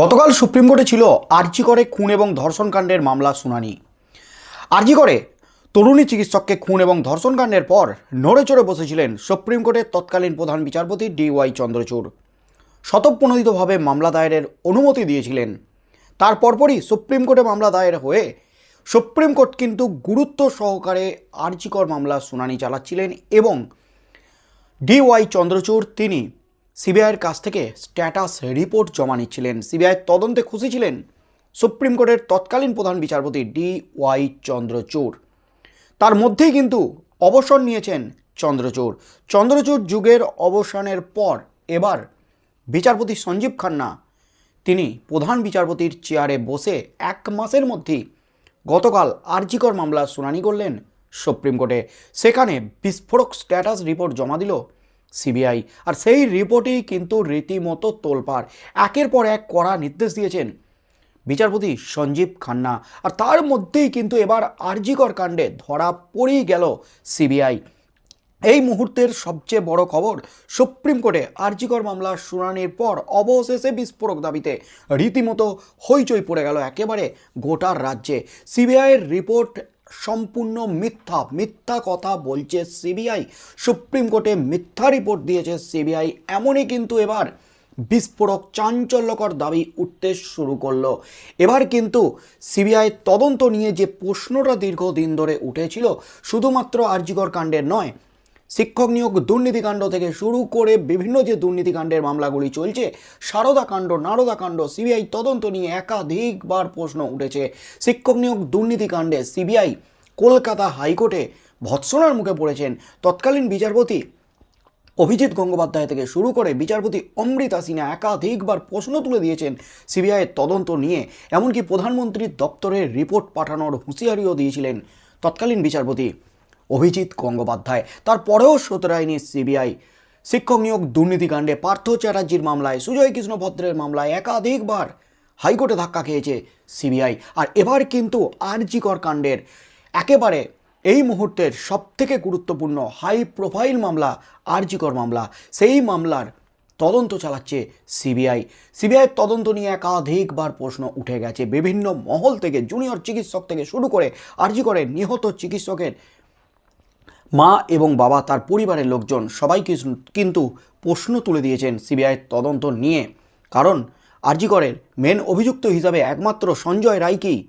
গতকাল সুপ্রিম কোর্টে ছিল আরজি করে খুন এবং ধর্ষণকাণ্ডের মামলা শুনানি। আরজি করে তরুণী চিকিৎসককে খুন এবং ধর্ষণকাণ্ডের পর নড়ে চড়ে বসেছিলেন সুপ্রিম কোর্টের তৎকালীন প্রধান বিচারপতি ডি ওয়াই চন্দ্রচূড়। স্বতঃপ্রণোদিতভাবে মামলা দায়েরের অনুমতি দিয়েছিলেন। তার পরপরই সুপ্রিম কোর্টে মামলা দায়ের হয়ে সুপ্রিম কোর্ট কিন্তু গুরুত্ব সহকারে আরজিকর মামলা শুনানি চালাচ্ছিলেন এবং ডি ওয়াই চন্দ্রচূড়, তিনি সিবিআইয়ের কাছ থেকে স্ট্যাটাস রিপোর্ট জমা নিচ্ছিলেন। সিবিআইয়ের তদন্তে খুশি ছিলেন সুপ্রিম কোর্টের তৎকালীন প্রধান বিচারপতি ডি ওয়াই চন্দ্রচূড়। তার মধ্যেই কিন্তু অবসর নিয়েছেন চন্দ্রচূড়। চন্দ্রচূড় যুগের অবসানের পর এবার বিচারপতি সঞ্জীব খান্না, তিনি প্রধান বিচারপতির চেয়ারে বসে এক মাসের মধ্যেই গতকাল আরজিকর মামলার শুনানি করলেন সুপ্রিম কোর্টে। সেখানে বিস্ফোরক স্ট্যাটাস রিপোর্ট জমা দিল সিবিআই। আর সেই রিপোর্টেই কিন্তু রীতিমতো তোলপাড়। একের পর এক কড়া নির্দেশ দিয়েছেন বিচারপতি সঞ্জীব খান্না। আর তার মধ্যেই কিন্তু এবার আরজিকর কাণ্ডে ধরা পড়েই গেল সিবিআই। এই মুহূর্তের সবচেয়ে বড় খবর, সুপ্রিম কোর্টে আরজিকর মামলার শুনানির পর অবশেষে বিস্ফোরক দাবিতে রীতিমতো হইচই পড়ে গেল একেবারে গোটার রাজ্যে। সিবিআইয়ের রিপোর্ট সম্পূর্ণ মিথ্যা মিথ্যা কথা বলছে সিবিআই। সুপ্রিম কোর্টে মিথ্যা রিপোর্ট দিয়েছে সিবিআই। এমনই কিন্তু এবার বিস্ফোরক চাঞ্চল্যকর দাবি উঠতে শুরু করল। এবার কিন্তু সিবিআই তদন্ত নিয়ে যে প্রশ্নটা দীর্ঘদিন ধরে উঠেছিল, শুধুমাত্র আরজিকর কাণ্ডের নয় শিক্ষক নিয়োগ দুর্নীতিকাণ্ড থেকে শুরু করে বিভিন্ন যে দুর্নীতিকাণ্ডের মামলাগুলি চলছে, সারদা কাণ্ড, নারদা কাণ্ড, সিবিআই তদন্ত নিয়ে একাধিকবার প্রশ্ন উঠেছে। শিক্ষক নিয়োগ দুর্নীতিকাণ্ডে সিবিআই কলকাতা হাইকোর্টে ভৎসনার মুখে পড়েছেন। তৎকালীন বিচারপতি অভিজিৎ গঙ্গোপাধ্যায় থেকে শুরু করে বিচারপতি অমৃতা সিনহা একাধিকবার প্রশ্ন তুলে দিয়েছেন সিবিআইয়ের তদন্ত নিয়ে। এমনকি প্রধানমন্ত্রীর দপ্তরের রিপোর্ট পাঠানোর হুঁশিয়ারিও দিয়েছিলেন তৎকালীন বিচারপতি। অভিজিৎ গঙ্গোপাধ্যায়। তারপরেও সতরায়নি সিবিআই। শিক্ষক নিয়োগ দুর্নীতিকাণ্ডে পার্থ চ্যাটার্জির মামলায় সুজয় কৃষ্ণ ভদ্রের মামলায় একাধিকবার হাইকোর্টে ধাক্কা খেয়েছে সিবিআই। আর এবার কিন্তু আরজিকর কাণ্ডের একেবারে এই মুহূর্তের সবথেকে গুরুত্বপূর্ণ হাই প্রোফাইল মামলা, আরজিকর মামলা। সেই মামলার তদন্ত চালাচ্ছে সিবিআই। সিবিআইয়ের তদন্ত নিয়ে একাধিকবার প্রশ্ন উঠে গেছে। বিভিন্ন মহল থেকে জুনিয়র চিকিৎসক থেকে শুরু করে আরজিকরের নিহত চিকিৎসকের মা এবং বাবা, তার পরিবারের লোকজন সবাই কিন্তু প্রশ্ন তুলে দিয়েছেন সিবিআইয়ের তদন্ত নিয়ে। কারণ আরজিকরের মেন অভিযুক্ত হিসাবে একমাত্র সঞ্জয় রায়কেই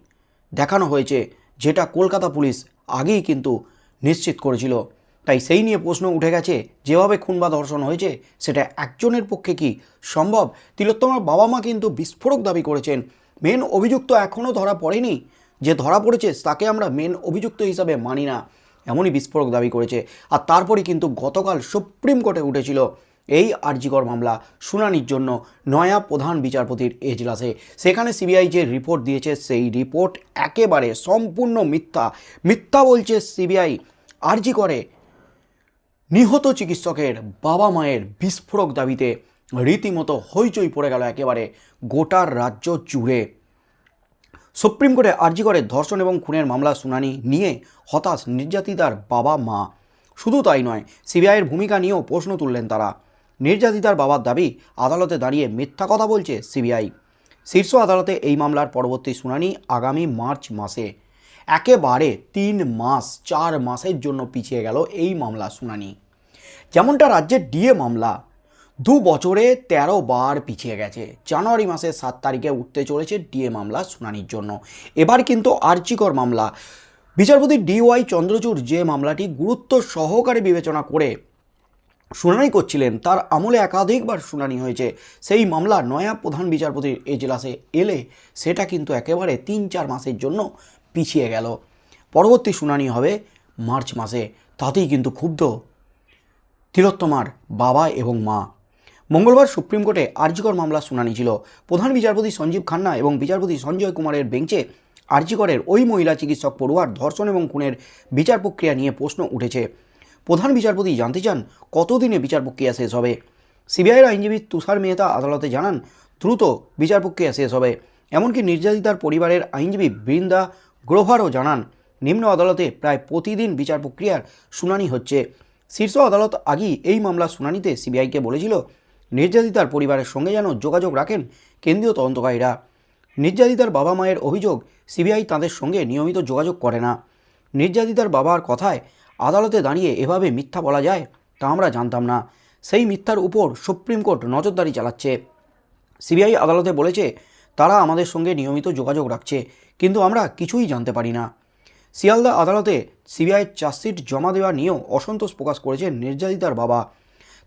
দেখানো হয়েছে, যেটা কলকাতা পুলিশ আগেই কিন্তু নিশ্চিত করেছিল। তাই সেই নিয়ে প্রশ্ন উঠে গেছে, যেভাবে খুন বা ধর্ষণ হয়েছে, সেটা একজনের পক্ষে কি সম্ভব? তিলোত্তমার বাবা মা কিন্তু বিস্ফোরক দাবি করেছেন। মেন অভিযুক্ত এখনও ধরা পড়েনি। যে ধরা পড়েছে, তাকে আমরা মেন অভিযুক্ত হিসাবে মানি না। এমনই বিস্ফোরক দাবি করেছে। আর তারপরে কিন্তু গতকাল সুপ্রিম কোর্টে উঠেছিল এই আরজিকর মামলা শুনানির জন্য নয়া প্রধান বিচারপতির এজলাসে। সেখানে সিবিআই যে রিপোর্ট দিয়েছে, সেই রিপোর্ট একেবারে সম্পূর্ণ মিথ্যা। মিথ্যা বলছে সিবিআই আরজি করে নিহত চিকিৎসকের বাবা মায়ের বিস্ফোরক দাবিতে রীতিমতো হইচই পড়ে গেল একেবারে। গোটার রাজ্য জুড়ে। সুপ্রিম কোর্টে আর্জি করে ধর্ষণ এবং খুনের মামলা শুনানি নিয়ে হতাশ নির্যাতিতার বাবা মা। শুধু তাই নয়, সিবিআইয়ের ভূমিকা নিয়েও প্রশ্ন তুললেন তারা। নির্যাতিতার বাবার দাবি, আদালতে দাঁড়িয়ে মিথ্যা কথা বলছে সিবিআই। শীর্ষ আদালতে এই মামলার পরবর্তী শুনানি আগামী মার্চ মাসে। একেবারে তিন মাস, চার মাসের জন্য পিছিয়ে গেল এই মামলা শুনানি। যেমনটা রাজ্যের ডিএ মামলা দু বছরে ১৩ বার পিছিয়ে গেছে। জানুয়ারি মাসের সাত তারিখে উঠতে চলেছে ডিএ মামলা শুনানির জন্য। এবার কিন্তু আর্চিকর মামলা। বিচারপতি ডিওয়াই চন্দ্রচূড় যে মামলাটি গুরুত্ব সহকারে বিবেচনা করে শুনানি করছিলেন, তার আমলে একাধিকবার শুনানি হয়েছে। সেই মামলা নয়া প্রধান বিচারপতির এজলাসে এলে সেটা কিন্তু একেবারে তিন চার মাসের জন্য পিছিয়ে গেল। পরবর্তী শুনানি হবে মার্চ মাসে। তাতেই কিন্তু ক্ষুব্ধ তিলোত্তমার বাবা এবং মা। মঙ্গলবার সুপ্রিম কোর্টে আরজিকর মামলা শুনানি ছিল। প্রধান বিচারপতি সঞ্জীব খান্না এবং বিচারপতি সঞ্জয় কুমারের বেঞ্চে আরজিকরের ওই মহিলা চিকিৎসক পড়ুয়ার ধর্ষণ এবং খুনের বিচার প্রক্রিয়া নিয়ে প্রশ্ন উঠেছে। প্রধান বিচারপতি জানতে চান, কতদিনে বিচার প্রক্রিয়া শেষ হবে? সিবিআইয়ের আইনজীবী তুষার মেহতা আদালতে জানান, দ্রুত বিচার প্রক্রিয়া শেষ হবে। এমনকি নির্যাতিতার পরিবারের আইনজীবী বৃন্দা গ্রোভারও জানান, নিম্ন আদালতে প্রায় প্রতিদিন বিচার প্রক্রিয়ার শুনানি হচ্ছে। শীর্ষ আদালত আগেই এই মামলার শুনানিতে সিবিআইকে বলেছিল নির্যাতিতার পরিবারের সঙ্গে যেন যোগাযোগ রাখেন কেন্দ্রীয় তদন্তকারীরা। নির্যাতিতার বাবা মায়ের অভিযোগ, সিবিআই তাদের সঙ্গে নিয়মিত যোগাযোগ করে না। নির্যাতিতার বাবার কথায় আদালতে দাঁড়িয়ে এভাবে মিথ্যা বলা যায় তা আমরা জানতাম না। সেই মিথ্যার উপর সুপ্রিম কোর্ট নজরদারি চালাচ্ছে। সিবিআই আদালতে বলেছে, তারা আমাদের সঙ্গে নিয়মিত যোগাযোগ রাখছে, কিন্তু আমরা কিছুই জানতে পারি না। শিয়ালদা আদালতে সিবিআইয়ের চার্জশিট জমা দেওয়া নিয়েও অসন্তোষ প্রকাশ করেছেন নির্যাতিতার বাবা।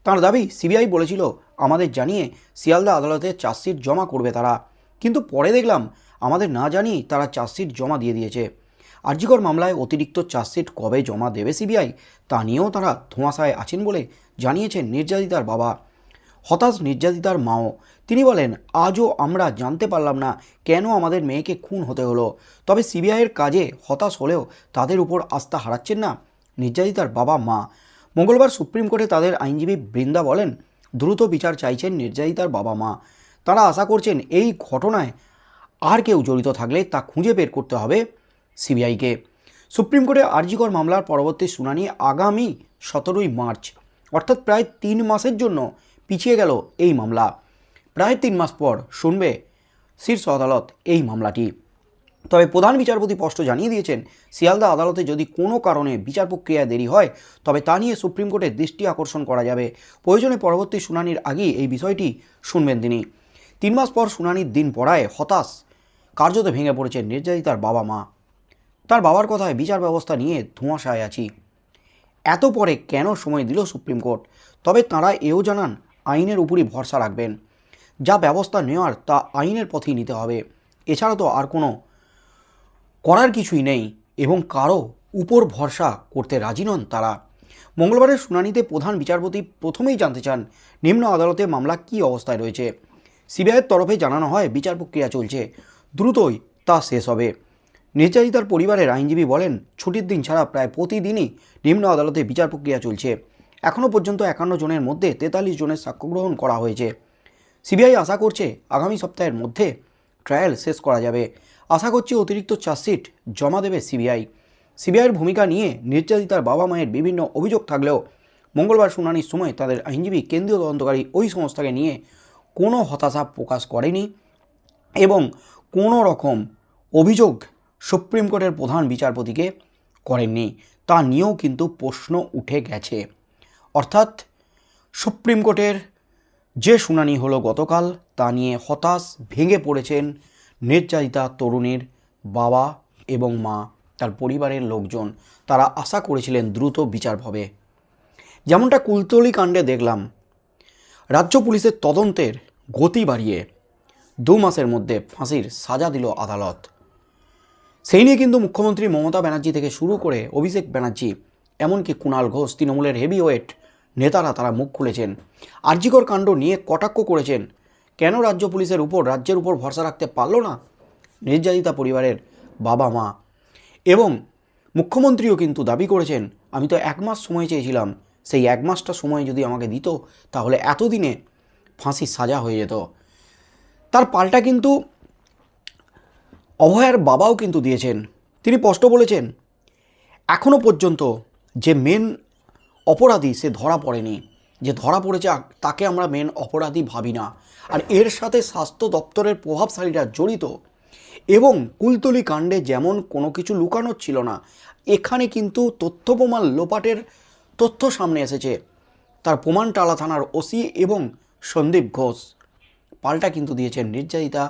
তার দাবি সিবিআই বলেছিল, আমাদের জানিয়ে শিয়ালদা আদালতে চার্জশিট জমা করবে তারা। কিন্তু পরে দেখলাম, আমাদের না জানিয়ে তারা চার্জশিট জমা দিয়ে দিয়েছে। আরজিকর মামলায় অতিরিক্ত চার্জশিট কবে জমা দেবে সিবিআই, তা নিয়েও তারা ধোঁয়াশায় আছেন বলে জানিয়েছেন নির্যাতিতার বাবা। হতাশ নির্যাতিতার মাও। তিনি বলেন, আজও আমরা জানতে পারলাম না কেন আমাদের মেয়েকে খুন হতে হলো। তবে সিবিআইয়ের কাজে হতাশ হলেও তাদের উপর আস্থা হারাচ্ছেন না নির্যাতিতার বাবা মা। মঙ্গলবার সুপ্রিম কোর্টে তাদের আইনজীবী বৃন্দা বলেন, দ্রুত বিচার চাইছেন নির্যাতিতার বাবা মা। তারা আশা করছেন এই ঘটনায় আর কেউ জড়িত থাকলে তা খুঁজে বের করতে হবে সিবিআইকে। সুপ্রিম কোর্টে আরজিকর মামলার পরবর্তী শুনানি আগামী সতেরোই মার্চ, অর্থাৎ প্রায় তিন মাসের জন্য পিছিয়ে গেল এই মামলা। প্রায় তিন মাস পর শুনবে শীর্ষ আদালত এই মামলাটি। তবে প্রধান বিচারপতি স্পষ্ট জানিয়ে দিয়েছেন, শিয়ালদা আদালতে যদি কোনো কারণে বিচার প্রক্রিয়া দেরি হয়, তবে তা নিয়ে সুপ্রিম কোর্টের দৃষ্টি আকর্ষণ করা যাবে। প্রয়োজনে পরবর্তী শুনানির আগেই এই বিষয়টি শুনবেন তিনি। তিন মাস পর শুনানির দিন পড়ায় হতাশ। কার্যত ভেঙে পড়েছেন নির্যাতিতার বাবা মা। তার বাবার কথায় বিচার ব্যবস্থা নিয়ে ধোঁয়াশায় আছি। এত পরে কেন সময় দিল সুপ্রিম কোর্ট? তবে তাঁরা এও জানান, আইনের উপরই ভরসা রাখবেন। যা ব্যবস্থা নেওয়ার তা আইনের পথেই নিতে হবে। এছাড়া তো আর কোনো করার কিছুই নেই এবং কারও উপর ভরসা করতে রাজি নন তারা। মঙ্গলবারের শুনানিতে প্রধান বিচারপতি প্রথমেই জানতে চান, নিম্ন আদালতে মামলা কী অবস্থায় রয়েছে। সিবিআইয়ের তরফে জানানো হয়, বিচার প্রক্রিয়া চলছে, দ্রুতই তা শেষ হবে। নির্যাতিতার পরিবারের আইনজীবী বলেন, ছুটির দিন ছাড়া প্রায় প্রতিদিনই নিম্ন আদালতে বিচার প্রক্রিয়া চলছে। এখনও পর্যন্ত একান্ন জনের মধ্যে তেতাল্লিশ জনের সাক্ষ্য গ্রহণ করা হয়েছে। সিবিআই আশা করছে, আগামী সপ্তাহের মধ্যে ট্রায়াল শেষ করা যাবে। আশা করছি অতিরিক্ত চার্জশিট জমা দেবে সিবিআই। সিবিআইয়ের ভূমিকা নিয়ে নির্যাতিতার বাবা মায়ের বিভিন্ন অভিযোগ থাকলেও মঙ্গলবার শুনানির সময় তাদের আইনজীবী কেন্দ্রীয় তদন্তকারী ওই সংস্থাকে নিয়ে কোনো হতাশা প্রকাশ করেনি এবং কোনো রকম অভিযোগ সুপ্রিম কোর্টের প্রধান বিচারপতিকে করেননি। তা নিয়েও কিন্তু প্রশ্ন উঠে গেছে। অর্থাৎ সুপ্রিম কোর্টের যে শুনানি হলো গতকাল, তা নিয়ে হতাশ ভেঙে পড়েছেন নির্যাতিতা তরুণীর বাবা এবং মা, তার পরিবারের লোকজন, তারা আশা করেছিলেন দ্রুত বিচার হবে। যেমনটা কুলতলি কাণ্ডে দেখলাম, রাজ্য পুলিশের তদন্তের গতি বাড়িয়ে দু মাসের মধ্যে ফাঁসির সাজা দিল আদালত। সেই নিয়ে কিন্তু মুখ্যমন্ত্রী মমতা ব্যানার্জি থেকে শুরু করে অভিষেক ব্যানার্জি, এমনকি কুণাল ঘোষ, তৃণমূলের হেভিওয়েট নেতারা তারা মুখ খুলেছেন। আর্যিকর কাণ্ড নিয়ে কটাক্ষ করেছেন কেন রাজ্য পুলিশের উপর, রাজ্যের উপর ভরসা রাখতে পারল না নির্যাতিতা পরিবারের বাবা মা? এবং মুখ্যমন্ত্রীও কিন্তু দাবি করেছেন, আমি তো এক মাস সময় চেয়েছিলাম, সেই এক মাসটা সময় যদি আমাকে দিত, তাহলে এতদিনে ফাঁসির সাজা হয়ে যেত। তার পাল্টা কিন্তু অভয়ার বাবাও কিন্তু দিয়েছেন। তিনি স্পষ্ট বলেছেন এখনও পর্যন্ত যে মেন অপরাধী, সে ধরা পড়েনি। যে ধরা পড়েছে তাকে আমরা মেন অপরাধী ভাবি না। আর এর সাথে স্বাস্থ্য দপ্তরের প্রভাবশালীরা জড়িত। এবং কুলতলি কাণ্ডে যেমন কোনো কিছু লুকানোর ছিল না, এখানে কিন্তু তথ্য প্রমাণ লোপাটের তথ্য সামনে এসেছে। তার প্রমাণ টালা থানার ওসি এবং সন্দীপ ঘোষ। পাল্টা কিন্তু দিয়েছেন নির্যাতিতা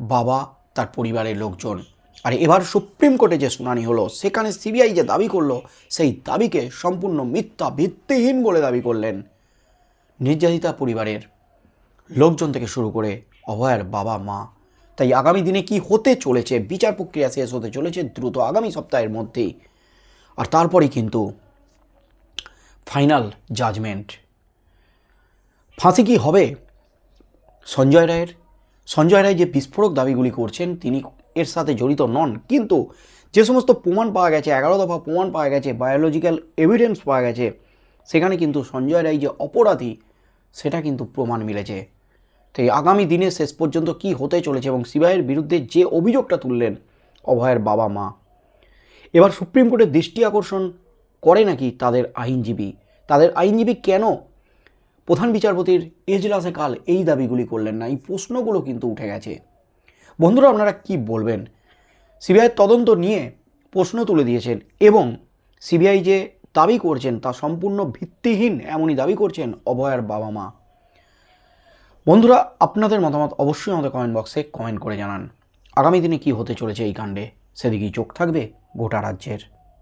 বাবা, তার পরিবারের লোকজন। আর এবার সুপ্রিম কোর্টে যে শুনানি হলো, সেখানে সিবিআই যে দাবি করল, সেই দাবিকে সম্পূর্ণ মিথ্যা ভিত্তিহীন বলে দাবি করলেন নির্যাতিতা পরিবারের লোকজন থেকে শুরু করে অভয়ের বাবা, মা। তাই আগামী দিনে কি হতে চলেছে, বিচার প্রক্রিয়া শেষ হতে চলেছে, দ্রুত আগামী সপ্তাহের মধ্যেই। আর তারপরেই কিন্তু ফাইনাল জাজমেন্ট। ফাঁসি কি হবে? সঞ্জয় রায়ের? সঞ্জয় রায় যে বিস্ফোরক দাবিগুলি করছেন, তিনি এর সাথে জড়িত নন। কিন্তু যে সমস্ত প্রমাণ পাওয়া গেছে, এগারো দফা প্রমাণ পাওয়া গেছে বায়োলজিক্যাল এভিডেন্স পাওয়া গেছে, সেখানে কিন্তু সঞ্জয় রায় যে অপরাধী, সেটা কিন্তু প্রমাণ মিলেছে। তো এই আগামী দিনে শেষ পর্যন্ত কি হতে চলেছে এবং সিবিআইয়ের বিরুদ্ধে যে অভিযোগটা তুললেন অভয়ের বাবা মা, এবার সুপ্রিম কোর্টের দৃষ্টি আকর্ষণ করে নাকি তাদের আইনজীবী? তাদের আইনজীবী কেন? প্রধান বিচারপতির এজলাসে কাল এই দাবিগুলি করলেন না। এই প্রশ্নগুলো কিন্তু উঠে গেছে। বন্ধুরা, আপনারা কি বলবেন? সিবিআইয়ের তদন্ত নিয়ে প্রশ্ন তুলে দিয়েছেন এবং সিবিআই যে দাবি করছেন তা সম্পূর্ণ ভিত্তিহীন এমনই দাবি করছেন অভয়ার বাবা মা। বন্ধুরা, আপনাদের মতামত অবশ্যই আমাদের কমেন্ট বক্সে কমেন্ট করে জানান। আগামী দিনে কি হতে চলেছে এই কাণ্ডে? সেদিকেই চোখ থাকবে গোটা রাজ্যের।